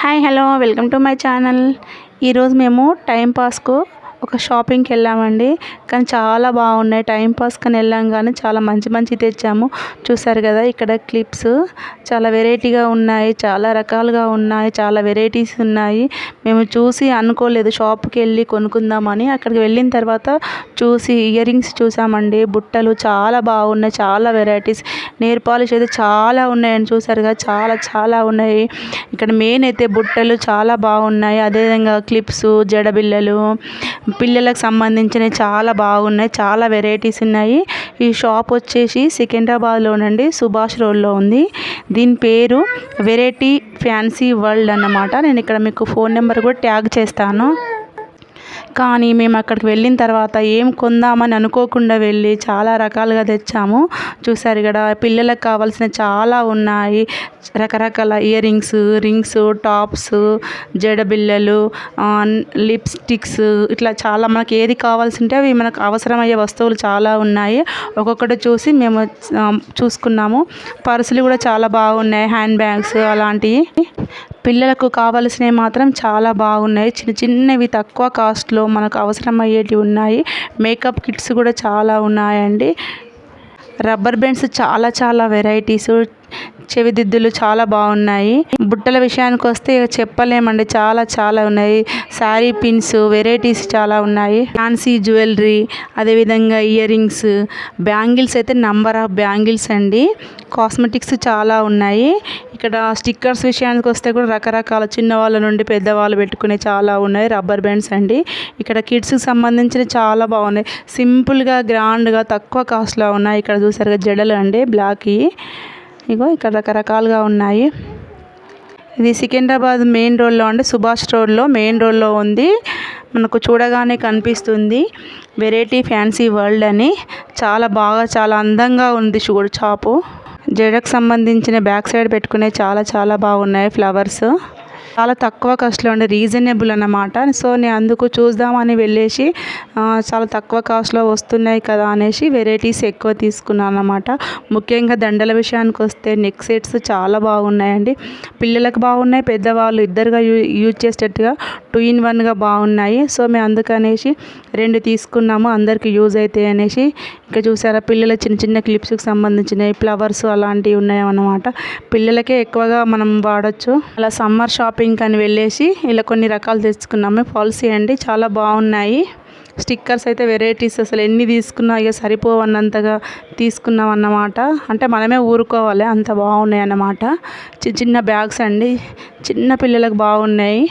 Hi hello welcome to my channel. ఈరోజు మేము టైంపాస్కు ఒక షాపింగ్కి వెళ్ళామండి. కానీ చాలా బాగున్నాయి. టైంపాస్ కానీ వెళ్ళాం కానీ చాలా మంచి మంచి తెచ్చాము. చూసారు కదా ఇక్కడ క్లిప్స్. చాలా వెరైటీగా ఉన్నాయి. చాలా రకాలుగా ఉన్నాయి. చాలా వెరైటీస్ ఉన్నాయి. మేము చూసి అనుకోలేదు షాప్కి వెళ్ళి కొనుక్కుందామని. అక్కడికి వెళ్ళిన తర్వాత చూసి ఇయర్ రింగ్స్ చూసామండి. బుట్టలు చాలా బాగున్నాయి. చాలా వెరైటీస్. నేర్ పాలిష్ అయితే చాలా ఉన్నాయండి. చూసారు కదా చాలా చాలా ఉన్నాయి. ఇక్కడ మెయిన్ అయితే బుట్టలు చాలా బాగున్నాయి. అదేవిధంగా క్లిప్స్ జడబిళ్ళలు పిల్లలకు సంబంధించినవి చాలా బాగున్నాయి చాలా వెరైటీస్ ఉన్నాయి. ఈ షాప్ వచ్చేసి సికింద్రాబాద్లోనండి సుభాష్ రోడ్లో ఉంది. దీని పేరు వెరైటీ ఫ్యాన్సీ వరల్డ్ అన్నమాట. నేను ఇక్కడ మీకు ఫోన్ నెంబర్ కూడా ట్యాగ్ చేస్తాను. కానీ మేము అక్కడికి వెళ్ళిన తర్వాత ఏం కొందామని అనుకోకుండా వెళ్ళి చాలా రకాలుగా తెచ్చాము. చూసారు ఇక్కడ పిల్లలకు కావాల్సిన చాలా ఉన్నాయి. రకరకాల ఇయర్ రింగ్స్ రింగ్స్ టాప్స్ జడబిళ్ళలు లిప్స్టిక్స్ ఇట్లా చాలా మనకి ఏది కావాల్సి ఉంటే అవి మనకు అవసరమయ్యే వస్తువులు చాలా ఉన్నాయి. ఒక్కొక్కటి చూసి మేము చూసుకున్నాము. పర్సులు కూడా చాలా బాగున్నాయి హ్యాండ్ బ్యాగ్స్ అలాంటివి. పిల్లలకు కావలసినవి మాత్రం చాలా బాగున్నాయి. చిన్న చిన్నవి తక్కువ కాస్ట్లో మనకు అవసరమయ్యేటివి ఉన్నాయి. మేకప్ కిట్స్ కూడా చాలా ఉన్నాయండి. రబ్బర్ బ్యాండ్స్ చాలా చాలా వెరైటీస్. చెవిదిద్దులు చాలా బాగున్నాయి. బుట్టల విషయానికి వస్తే చెప్పలేమండి. చాలా చాలా ఉన్నాయి. శారీ పిన్స్ వెరైటీస్ చాలా ఉన్నాయి. ఫ్యాన్సీ జ్యువెలరీ అదేవిధంగా ఇయర్ రింగ్స్ బ్యాంగిల్స్ అయితే నంబర్ ఆఫ్ బ్యాంగిల్స్ అండి. కాస్మెటిక్స్ చాలా ఉన్నాయి. ఇక్కడ స్టిక్కర్స్ విషయానికి వస్తే కూడా రకరకాల చిన్నవాళ్ళ నుండి పెద్దవాళ్ళు పెట్టుకునే చాలా ఉన్నాయి. రబ్బర్ బ్యాండ్స్ అండి. ఇక్కడ కిడ్స్కి సంబంధించిన చాలా బాగున్నాయి. సింపుల్గా గ్రాండ్గా తక్కువ కాస్ట్లో ఉన్నాయి. ఇక్కడ చూసారుగా జడలు అండి బ్లాక్వి ఇగో ఇక్కడ రకరకాలుగా ఉన్నాయి. ఇది సికింద్రాబాద్ మెయిన్ రోడ్లో అండి సుభాష్ రోడ్లో మెయిన్ రోడ్లో ఉంది. మనకు చూడగానే కనిపిస్తుంది వెరైటీ ఫ్యాన్సీ వరల్డ్ అని. చాలా బాగా చాలా అందంగా ఉంది చూడు షాపు. జడకు సంబంధించిన బ్యాక్ సైడ్ పెట్టుకునే చాలా చాలా బాగున్నాయి ఫ్లవర్స్. చాలా తక్కువ కాస్ట్లో ఉండే రీజనబుల్ అన్నమాట. సో నేను అందుకు చూద్దామని వెళ్ళేసి చాలా తక్కువ కాస్ట్లో వస్తున్నాయి కదా అనేసి వెరైటీస్ ఎక్కువ తీసుకున్నాను అనమాట ముఖ్యంగా దండల విషయానికి వస్తే నెక్ సెట్స్ చాలా బాగున్నాయండి. పిల్లలకు బాగున్నాయి పెద్దవాళ్ళు ఇద్దరుగా యూ యూజ్ చేసేటట్టుగా టూ ఇన్ వన్గా బాగున్నాయి. సో మేము అందుకనేసి రెండు తీసుకున్నాము అందరికి యూజ్ అవుతాయి అనేసి. ఇంకా చూసారా పిల్లల చిన్న చిన్న క్లిప్స్కి సంబంధించినవి ఫ్లవర్స్ అలాంటివి ఉన్నాయి అన్నమాట పిల్లలకే ఎక్కువగా మనం వాడచ్చు. అలా సమ్మర్ షాపింగ్ షాపింగ్ అని వెళ్ళేసి ఇలా కొన్ని రకాలు తెచ్చుకున్నాము. పాలసీ అండి చాలా బాగున్నాయి. స్టిక్కర్స్ అయితే వెరైటీస్ అసలు ఎన్ని తీసుకున్నా ఇక సరిపోవన్నంతగా తీసుకున్నాం అన్నమాట. అంటే మనమే ఊరుకోవాలి అంత బాగున్నాయి అన్నమాట. చిన్న చిన్న బ్యాగ్స్ అండి చిన్న పిల్లలకు బాగున్నాయి.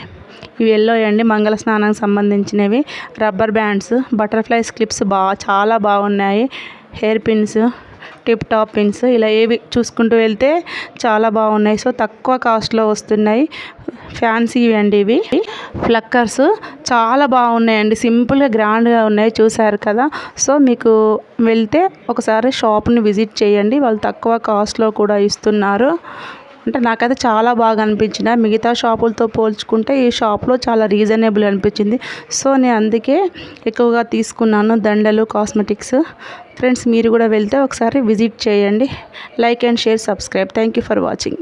ఇవి ఎల్లో అండి మంగళ స్నానానికి సంబంధించినవి. రబ్బర్ బ్యాండ్స్ బటర్ఫ్లై క్లిప్స్ బాగా చాలా బాగున్నాయి. Hair pins tip top pins ఇలా ఏవి చూసుకుంటూ వెళ్తే చాలా బాగున్నాయి. సో తక్కువ కాస్ట్లో వస్తున్నాయి. ఫ్యాన్సీ అండి ఇవి. ఫ్లక్కర్స్ చాలా బాగున్నాయండి. సింపుల్గా గ్రాండ్గా ఉన్నాయి. చూసారు కదా? సో మీకు వెళ్తే ఒకసారి షాప్ని విజిట్ చేయండి. వాళ్ళు తక్కువ కాస్ట్లో కూడా ఇస్తున్నారు. అంటే నాకైతే చాలా బాగా అనిపించిన మిగతా షాపులతో పోల్చుకుంటే ఈ షాప్లో చాలా రీజనబుల్ అనిపించింది. సో నేను అందుకే ఎక్కువగా తీసుకున్నాను దండలు కాస్మెటిక్స్ ఫ్రెండ్స్ మీరు కూడా వెళ్తే ఒకసారి విజిట్ చేయండి. Like and share subscribe thank you for watching